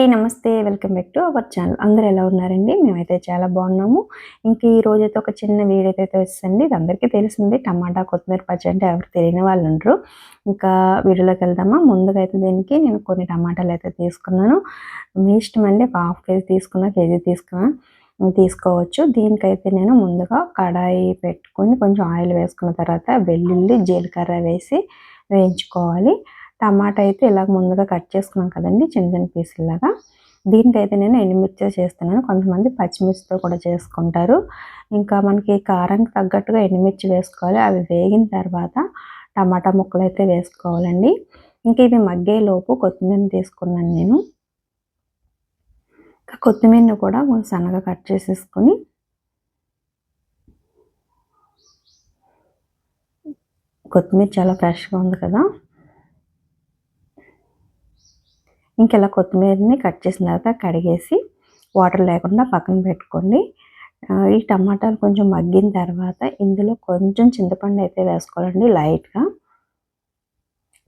అండి నమస్తే. Welcome back to our channel. అందరూ ఎలా ఉన్నారండి? మేమైతే చాలా బాగున్నాము. ఇంక ఈ రోజు అయితే ఒక చిన్న వీడియో అయితే వస్తుంది ఇది అందరికీ తెలిసింది. టమాటా కొత్తిమీర పచ్చడి అంటే ఎవరు తెలియని వాళ్ళు ఉండరు. ఇంకా వీడియోలోకి వెళ్దామా? ముందుగా అయితే దీనికి నేను కొన్ని టమాటాలు అయితే తీసుకున్నాను. మీ ఇష్టం అండి. ఒక హాఫ్ కేజీ తీసుకున్నా కేజీ తీసుకున్నా తీసుకోవచ్చు. దీనికైతే నేను ముందుగా కడాయి పెట్టుకొని కొంచెం ఆయిల్ వేసుకున్న తర్వాత వెల్లుల్లి జీలకర్ర వేసి వేయించుకోవాలి. టమాటా అయితే ఇలాగ ముందుగా కట్ చేసుకున్నాం కదండి చిన్న చిన్న పీసులాగా దీనికైతే నేను ఎండుమిర్చి చేస్తున్నాను. కొంతమంది పచ్చిమిర్చితో కూడా చేసుకుంటారు. ఇంకా మనకి కారానికి తగ్గట్టుగా ఎండుమిర్చి వేసుకోవాలి. అవి వేగిన తర్వాత టమాటా ముక్కలు అయితే వేసుకోవాలండి. ఇంకా ఇవి మగ్గేలోపు కొత్తిమీర తీసుకున్నాను నేను. కొత్తిమీరను కూడా కొంచెం సన్నగా కట్ చేసేసుకొని కొత్తిమీర చాలా ఫ్రెష్గా ఉంది కదా. ఇంక ఇలా కొత్తిమీరని కట్ చేసిన తర్వాత కడిగేసి వాటర్ లేకుండా పక్కన పెట్టుకోండి. ఈ టమాటాలు కొంచెం మగ్గిన తర్వాత ఇందులో కొంచెం చింతపండు అయితే వేసుకోవాలండి లైట్గా.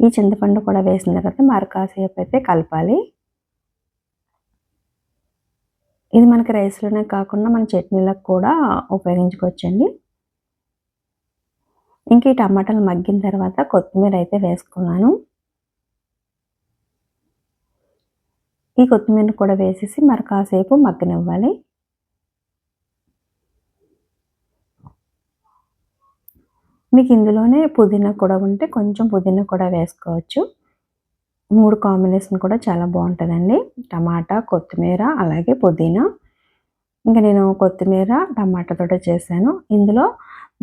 ఈ చింతపండు కూడా వేసిన తర్వాత మరి కాసేపు అయితే కలపాలి. ఇది మనకి రైస్లోనే కాకుండా మన చట్నీలకు కూడా ఉపయోగించుకోవచ్చండి. ఇంక ఈ టమాటాలు మగ్గిన తర్వాత కొత్తిమీర అయితే వేసుకున్నాను. ఈ కొత్తిమీర కూడా వేసేసి మరి కాసేపు మగ్గనివ్వాలి. మీకు ఇందులోనే పుదీనా కూడా ఉంటే కొంచెం పుదీనా కూడా వేసుకోవచ్చు. మూడు కాంబినేషన్ కూడా చాలా బాగుంటుందండి. టమాటా కొత్తిమీర అలాగే పుదీనా. ఇంకా నేను కొత్తిమీర టమాటాతో చేశాను. ఇందులో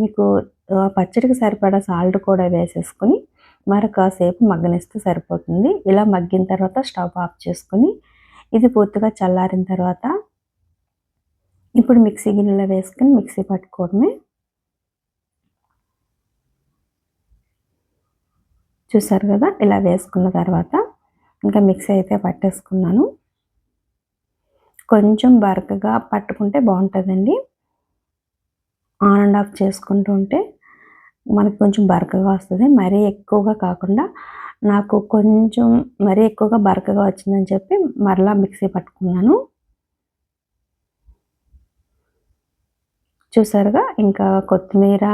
మీకు పచ్చడికి సరిపడా సాల్ట్ కూడా వేసేసుకొని మరి కాసేపు మగ్గనిస్తే సరిపోతుంది. ఇలా మగ్గిన తర్వాత స్టవ్ ఆఫ్ చేసుకొని ఇది పూర్తిగా చల్లారిన తర్వాత ఇప్పుడు మిక్సీ గిన్నెలో వేసుకుని మిక్సీ పట్టుకోవడమే. చూసారు కదా? ఇలా వేసుకున్న తర్వాత ఇంకా మిక్సీ అయితే పట్టేసుకున్నాను. కొంచెం బరకగా పట్టుకుంటే బాగుంటుందండి. ఆన్ అండ్ ఆఫ్ చేసుకుంటూ ఉంటే మనకు కొంచెం బరకగా వస్తుంది. మరీ ఎక్కువగా కాకుండా నాకు కొంచెం మరీ ఎక్కువగా బరకగా వచ్చిందని చెప్పి మరలా మిక్సీ పట్టుకున్నాను. చూసారుగా? ఇంకా కొత్తిమీర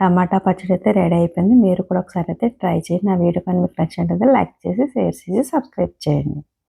టమాటా పచ్చడి అయితే రెడీ అయిపోయింది. మీరు కూడా ఒకసారి అయితే ట్రై చేయండి. నా వీడియో కానీ మీకు నచ్చినట్లయితే లైక్ చేసి షేర్ చేసి సబ్స్క్రైబ్ చేయండి.